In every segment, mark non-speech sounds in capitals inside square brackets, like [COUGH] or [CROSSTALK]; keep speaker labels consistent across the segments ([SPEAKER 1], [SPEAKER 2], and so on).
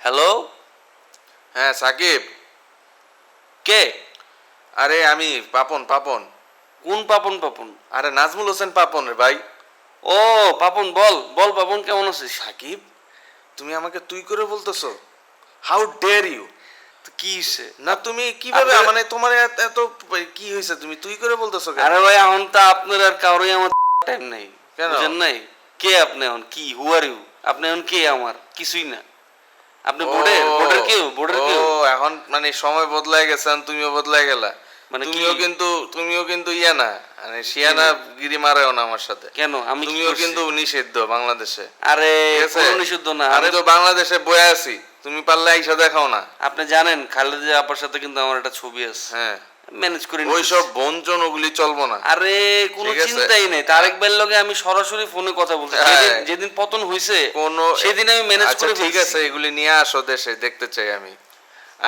[SPEAKER 1] Hello
[SPEAKER 2] হ্যাঁ সাকিব।
[SPEAKER 1] কে?
[SPEAKER 2] আরে আমি পাপন পাপন।
[SPEAKER 1] কোন পাপন পাপন?
[SPEAKER 2] আরে নাজমুল হোসেন পাপন রে ভাই।
[SPEAKER 1] ও পাপন বল বল পাপন কেমন আছিস?
[SPEAKER 2] সাকিব তুমি আমাকে তুই করে বলতেছো? হাউ ডেয়ার ইউ
[SPEAKER 1] কি হইছে?
[SPEAKER 2] না তুমি কীভাবে মানে তোমার এত কি হয়েছে তুমি তুই করে বলতেছো
[SPEAKER 1] আরে ভাই এখন তো আপনার আর কারোই আমার টাইম নাই।
[SPEAKER 2] কেন?
[SPEAKER 1] নাই? কে আপনি এখন? কি হু আর ইউ আপনি এখন কে আমার? কিছুই না। আপনি বোর্ডের বোর্ডের কেউ বোর্ডের কেউ?
[SPEAKER 2] এখন মানে সময় বদলায় গেছে তুমিও বদলায় গেলা।
[SPEAKER 1] মানে
[SPEAKER 2] তুমিও কিন্তু তুমিও কিন্তু ইয়া না মানে শিয়ানা গিরি মারাও না আমার সাথে।
[SPEAKER 1] কেন? আমি
[SPEAKER 2] তুমিও কিন্তু নিষিদ্ধ বাংলাদেশে।
[SPEAKER 1] আরে নিষিদ্ধ না।
[SPEAKER 2] আমি
[SPEAKER 1] আরে
[SPEAKER 2] তো বাংলাদেশে বয়ে আছি তুমি পারলে আইসা দেখাও না।
[SPEAKER 1] আপনি জানেন খালেদা আপার সাথে কিন্তু আমার একটা ছবি আছে।
[SPEAKER 2] হ্যাঁ।
[SPEAKER 1] ম্যানেজ করে
[SPEAKER 2] ওই সব বঞ্চন ওগুলি চলবো না।
[SPEAKER 1] আরে কোনো চিন্তাই নেই। তারেক ভাইয়ের লগে আমি সরাসরি ফোনে কথা বলছি।
[SPEAKER 2] হ্যাঁ।
[SPEAKER 1] যেদিন পতন হইছে
[SPEAKER 2] কোনো
[SPEAKER 1] সেদিন আমি ম্যানেজ
[SPEAKER 2] আচ্ছা
[SPEAKER 1] করে
[SPEAKER 2] ঠিক আছে এগুলি নিয়ে আসো দেশে দেখতে চাই আমি।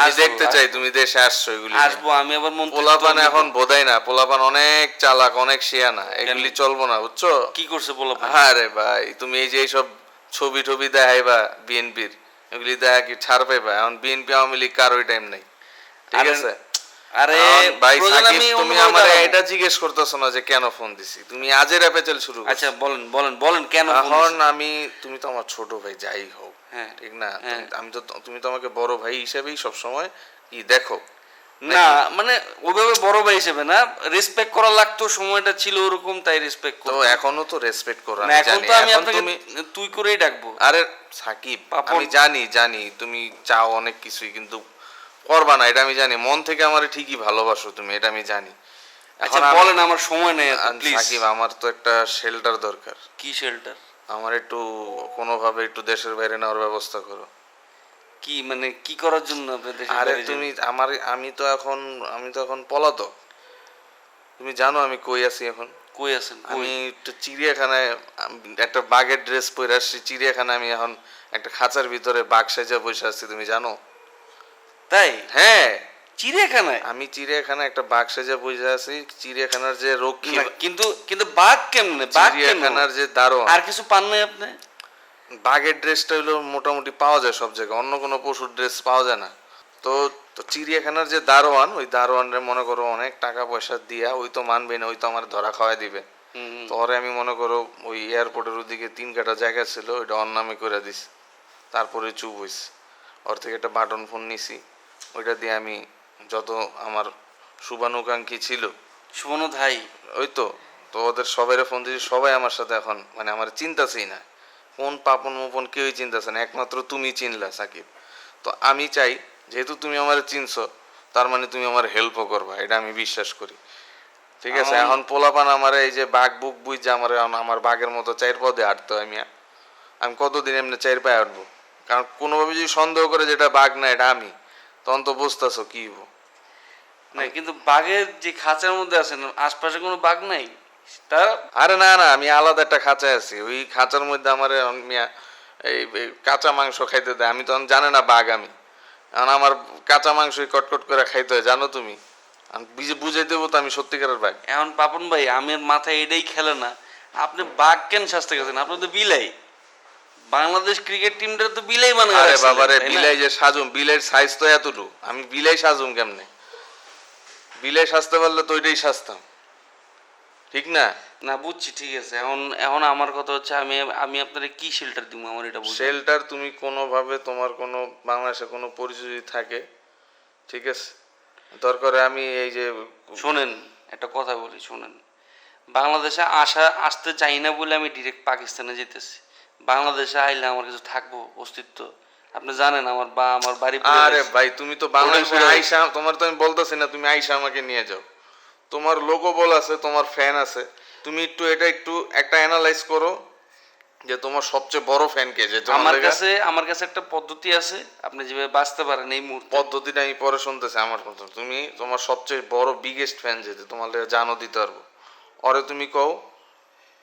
[SPEAKER 2] আমি দেখতে চাই তুমি দেশে আসছো এগুলি
[SPEAKER 1] আসব আমি আবার মন্ত্রিত্ব
[SPEAKER 2] পোলাপান এখন বোধাই না পোলাপান অনেক চালাক অনেক শিয়ানা এগুলি চলবো না বুঝছ?
[SPEAKER 1] কি করছে পোলাপান?
[SPEAKER 2] আরে ভাই তুমি এই যে এইসব ছবি টবি দেখাইবা বিএনপির এগুলি দেখা কি ছাড় পাইবা? এখন বিএনপি আওয়ামী লীগ কারোই টাইম নাই। ঠিক আছে?
[SPEAKER 1] আরে
[SPEAKER 2] ভাই সাকিব তুমি আমার এটা জিজ্ঞেস করতেছো না যে কেন ফোন দিছি? তুমি আজের অ্যাপেচেল শুরু
[SPEAKER 1] আচ্ছা বলেন বলেন বলেন কেন
[SPEAKER 2] এখন আমি তুমি তো আমার ছোট ভাই যাই হোক
[SPEAKER 1] হ্যাঁ,
[SPEAKER 2] ঠিক না?
[SPEAKER 1] হ্যাঁ।
[SPEAKER 2] আমি তো তুমি তো আমাকে বড় ভাই হিসেবেই সব সময় ই দেখো।
[SPEAKER 1] না মানে ওইভাবে বড় ভাই হিসেবে না রেসপেক্ট করা লাগতো সময়টা ছিল ওরকম তাই রেসপেক্ট
[SPEAKER 2] তো
[SPEAKER 1] করতো
[SPEAKER 2] এখনও তো রেসপেক্ট করো
[SPEAKER 1] না এখন তো আমি আপনাকে তুই করেই ডাকবো।
[SPEAKER 2] আরে সাকিব। আমি জানি জানি তুমি চাও অনেক কিছুই কিন্তু করবা না এটা আমি জানি। মন থেকে আমার ঠিকই ভালোবাসো তুমি এটা আমি জানি।
[SPEAKER 1] আচ্ছা বলেন আমার সময় নেই প্লিজ
[SPEAKER 2] সাকিব আমার তো একটা শেল্টার দরকার।
[SPEAKER 1] কি শেল্টার
[SPEAKER 2] আমার একটু কোনোভাবে একটু দেশের বাইরে নেওয়ার ব্যবস্থা করো।
[SPEAKER 1] কি মানে কি করার জন্য
[SPEAKER 2] আরে তুমি আমার আমি তো এখন আমি তো এখন পলাতক। তুমি জানো আমি কই আছি এখন।
[SPEAKER 1] কই আছেন?
[SPEAKER 2] আমি একটু চিড়িয়াখানায় একটা বাঘের ড্রেস পরে আসছি। চিড়িয়াখানায় আমি এখন একটা খাঁচার ভিতরে বাঘ সাজা বসে আছি তুমি জানো?
[SPEAKER 1] তাই?
[SPEAKER 2] হ্যাঁ।
[SPEAKER 1] চিড়িয়াখানায়?
[SPEAKER 2] আমি চিড়িয়াখানায় একটা বাঘ সাজা বসে আছি চিড়িয়াখানার যে রক্ষী
[SPEAKER 1] কিন্তু কিন্তু বাঘ কেমনে? বাঘ
[SPEAKER 2] চিড়িয়াখানার যে দারোয়ান।
[SPEAKER 1] আর কিছু পান নাই আপনি?
[SPEAKER 2] বাঘের ড্রেসটা হলো মোটামুটি পাওয়া যায় সব জায়গায় অন্য কোনো পশুর ড্রেস পাওয়া যায় না। তো তো চিড়িয়াখানার যে দারোয়ান ওই দারোয়ানরে মনে করো অনেক টাকা পয়সা দিয়া ওই তো মানবে না ওই তো আমার ধরা খাওয়াই দিবে। তো ওরে আমি মনে করো ওই এয়ারপোর্টের ওদিকে তিন কাটা জায়গা ছিল ওইটা অন্য নামে করে দিস তারপরে চুপ হইস ওর থেকে একটা বাটন ফোন নিছি। ওইটা দিয়ে আমি যত আমার শুভানুকাঙ্ক্ষী ছিল।
[SPEAKER 1] সুবর্ণ ধাই
[SPEAKER 2] ওই তো তো ওদের সবাইরে ফোন দিয়েছি সবাই আমার সাথে এখন মানে আমার চিন্তাছেই না। কোন পাপন মোপন কেউই চিন্তাছে না একমাত্র তুমি চিনলা সাকিব। তো আমি চাই যেহেতু তুমি আমার চিনছো তার মানে তুমি আমার হেল্পও করবা এটা আমি বিশ্বাস করি। ঠিক আছে এখন পোলাপান আমার এই যে বাঘ বুক বুঝ যে আমার এখন আমার বাঘের মতো চাইর পদে হাঁটতে মিয়া। আমি কতদিন এমনি চাইর পায়ে হাঁটবো কারণ কোনোভাবে যদি সন্দেহ করে যেটা বাঘ না এটা আমি। তখন তো বুঝতেছো কি
[SPEAKER 1] না কিন্তু বাঘের যে খাঁচার মধ্যে আছেন আশপাশে কোনো বাঘ নাই? তার
[SPEAKER 2] আরে না না আমি আলাদা একটা খাঁচায় আছি। ওই খাঁচার মধ্যে আমার এই কাঁচা মাংস খাইতে দেয়। আমি তখন জানে না বাঘ আমি। এখন আমার কাঁচা মাংসই কটকট করে খাইতে হয় জানো তুমি? আমি বুঝে বুঝাই দেবো তো আমি সত্যিকারের বাঘ।
[SPEAKER 1] এখন পাপন ভাই আমার মাথায় এটাই খেলে না। আপনি বাঘ কেন শাস্তি গেছেন আপনি তো বিলাই। বাংলাদেশ ক্রিকেট টিমটা তো বিলাই বানায়
[SPEAKER 2] আরে বাবারে? বিলাই যে সাজুম বিলের সাইজ তো এতটুকু। আমি বিলাই সাজুম কেমনে? বিলাই সাজতে পারলে তো ওইটাই সাজতাম। ঠিক না?
[SPEAKER 1] না বুঝছি ঠিক আছে। এখন এখন আমার কথা হচ্ছে আমি আমি আপনার কি শেল্টার দিব আমার এটা বুঝছেন
[SPEAKER 2] শেল্টার তুমি কোনোভাবে তোমার কোনো বাংলাদেশে কোনো পরিচয় থাকে ঠিক আছে? দরকারে আমি এই যে
[SPEAKER 1] শোনেন একটা কথা বলি শোনেন। বাংলাদেশে আসা আসতে চাই না বলে আমি ডিরেক্ট পাকিস্তানে যেতেছি। বাংলাদেশে আইলে আমার কিছু থাকব অস্তিত্ব। আপনি জানেন আমার বা আমার বাড়ি
[SPEAKER 2] আরে ভাই তুমি তো বাংলাদেশে আইসা তোমার তো আমি বলতেছি না তুমি আইসা আমাকে নিয়ে যাও। তোমার লোগো বল আছে তোমার ফ্যান আছে। তুমি একটু এটা একটু একটা অ্যানালাইজ করো যে তোমার সবচেয়ে বড় ফ্যান কে যে
[SPEAKER 1] আমার কাছে আমার কাছে একটা পদ্ধতি আছে আপনি যেভাবে বাঁচতে পারেন এই মুহূর্তে।
[SPEAKER 2] পদ্ধতিটা আমি পরে শুনতেছি আমার মতো তুমি তোমার সবচেয়ে বড় বিগেস্ট ফ্যান যেতে তোমার জানো দিতে পারব। অরে তুমি কও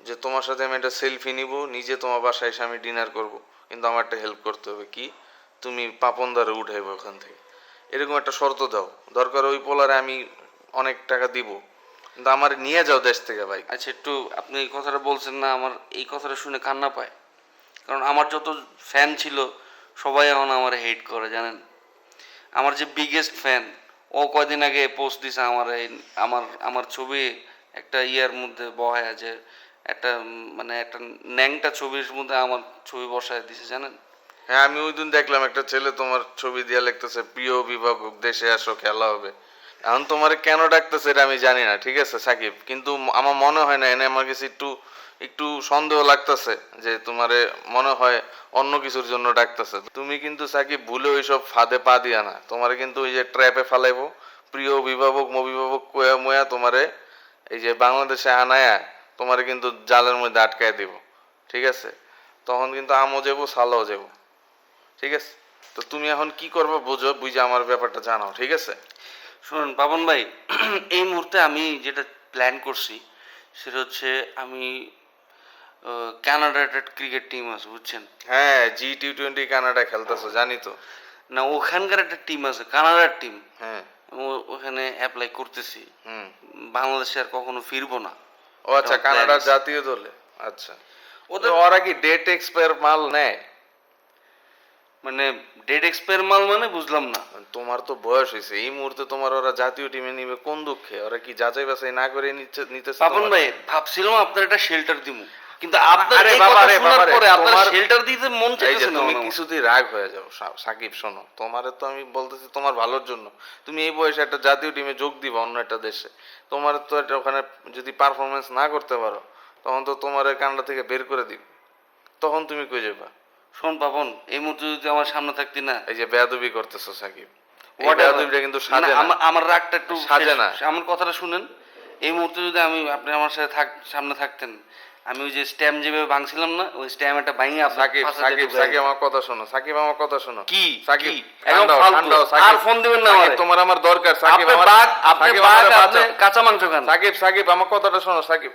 [SPEAKER 2] যে তোমার সাথে আমি একটা সেলফি নিব, নিজে তোমার বাসায় এসে আমি ডিনার করব। কিন্তু আমার একটা হেল্প করতে হবে কি? তুমি পাপন দ্বারে উঠাইবো ওখান থেকে। এরকম একটা শর্ত দাও। দরকার ওই পোলারে আমি অনেক টাকা দিব। কিন্তু আমার নিয়ে যাও দেশ থেকে ভাই।
[SPEAKER 1] আচ্ছা একটু আপনি এই কথাটা বলছেন না, আমার এই কথাটা শুনে কান্না পায়। কারণ আমার যত ফ্যান ছিল, সবাই এখন আমার হেট করে, জানেন? আমার যে বিগেস্ট ফ্যান ও কয়দিন আগে পোস্ট দিছে আমার, এই আমার আমার ছবি একটা ইয়ার মধ্যে বহায় আছে। একটা মানে একটা ন্যাংটা ছবির মধ্যে আমার ছবি বসায় দিছে, জানেন?
[SPEAKER 2] হ্যাঁ আমি ওই দিন দেখলাম একটা ছেলে তোমার ছবি দিয়ে লিখতেছে, প্রিয় অভিভাবক, দেশে আসো, খেলা হবে। এখন তোমার কেন ডাকতেছে এটা আমি জানি না, ঠিক আছে, সাকিব? কিন্তু আমার মনে হয় না, এনে আমার কাছে একটু একটু সন্দেহ লাগতেছে যে তোমারে মনে হয় অন্য কিছুর জন্য ডাকতেছে। তুমি কিন্তু সাকিব ভুলে ওইসব ফাঁদে পা দিয়া না, তোমারে কিন্তু ওই যে ট্র্যাপে ফালাইবো, প্রিয় অভিভাবক অভিভাবক কোয়া, ময়া তোমারে এই যে বাংলাদেশে আনায়া তোমারে কিন্তু জালের মধ্যে আটকায় দিব ঠিক আছে? তখন কিন্তু আমও যাব সালাও যাব ঠিক আছে? তো তুমি এখন কি করবে বুঝো বুঝে আমার ব্যাপারটা জানাও ঠিক আছে?
[SPEAKER 1] শুনুন পাবন ভাই [CLEARS THROAT] এই মুহূর্তে আমি যেটা প্ল্যান করছি সেটা হচ্ছে আমি কানাডার একটা ক্রিকেট টিম আছে বুঝছেন?
[SPEAKER 2] হ্যাঁ জি টি টোয়েন্টি কানাডা খেলতেছো জানি তো।
[SPEAKER 1] না ওখানকার একটা টিম আছে কানাডার টিম
[SPEAKER 2] হ্যাঁ।
[SPEAKER 1] ওখানে অ্যাপ্লাই করতেছি।
[SPEAKER 2] হুম।
[SPEAKER 1] বাংলাদেশে আর কখনো ফিরবো না।
[SPEAKER 2] ও আচ্ছা কানাডার জাতীয় দলে। আচ্ছা।
[SPEAKER 1] ওদের
[SPEAKER 2] ওরা কি ডেট এক্সপায়ার মাল নেয়?
[SPEAKER 1] মানে ডেট এক্সপায়ার মাল মানে বুঝলাম না।
[SPEAKER 2] তোমার তো বয়স হয়েছে এই মুহূর্তে তোমার ওরা জাতীয় টিমে নিবে কোন দুঃখে? ওরা কি যাচাই বাছাই না করে নিচ্ছে নিতেছে
[SPEAKER 1] পাপন ভাই ভাবছিলাম আপনার একটা শেল্টার দিব কিন্তু আপনার এই কথা শোনার পরে আপনার শেল্টার দিতে মন না
[SPEAKER 2] তুমি কিছুতেই রাগ হয়ে যাও সাকিব শোনো তোমারে তো আমি বলতেছি তোমার ভালোর জন্য। তুমি এই বয়সে একটা জাতীয় টিমে যোগ দিবা অন্য একটা দেশে। তোমার তো এটা ওখানে যদি পারফরমেন্স না করতে পারো তখন তো তোমার কান্ডা থেকে বের করে দিব। তখন তুমি কই যাবা
[SPEAKER 1] শোন পাপন এই মুহূর্তে যদি আমার সামনে থাকতি না।
[SPEAKER 2] এই যে বেয়াদবি করতেছো সাকিব। বেয়াদবিটা কিন্তু সাজে
[SPEAKER 1] না, আমার রাগটা একটু
[SPEAKER 2] সাজে না।
[SPEAKER 1] আমার কথাটা শুনেন। এই মুহূর্তে যদি আমি আপনি আমার সাথে থাক সামনে থাকতেন আমি ওই যে স্ট্যাম্প যেভাবে ভাঙছিলাম না ওই স্ট্যাম্প একটা আপনার
[SPEAKER 2] সাকিব সাকিব সাকিব আমার কথা শোনো সাকিব আমার কথা শোনো
[SPEAKER 1] কি?
[SPEAKER 2] সাকিব
[SPEAKER 1] আর। ফোন দিবেন না আমারে।
[SPEAKER 2] তোমার আমার দরকার সাকিব
[SPEAKER 1] আপনি
[SPEAKER 2] আমার-
[SPEAKER 1] আপনি বাঘ আপনি কাঁচা মাংস খান
[SPEAKER 2] সাকিব সাকিব আমার কথাটা শোনো সাকিব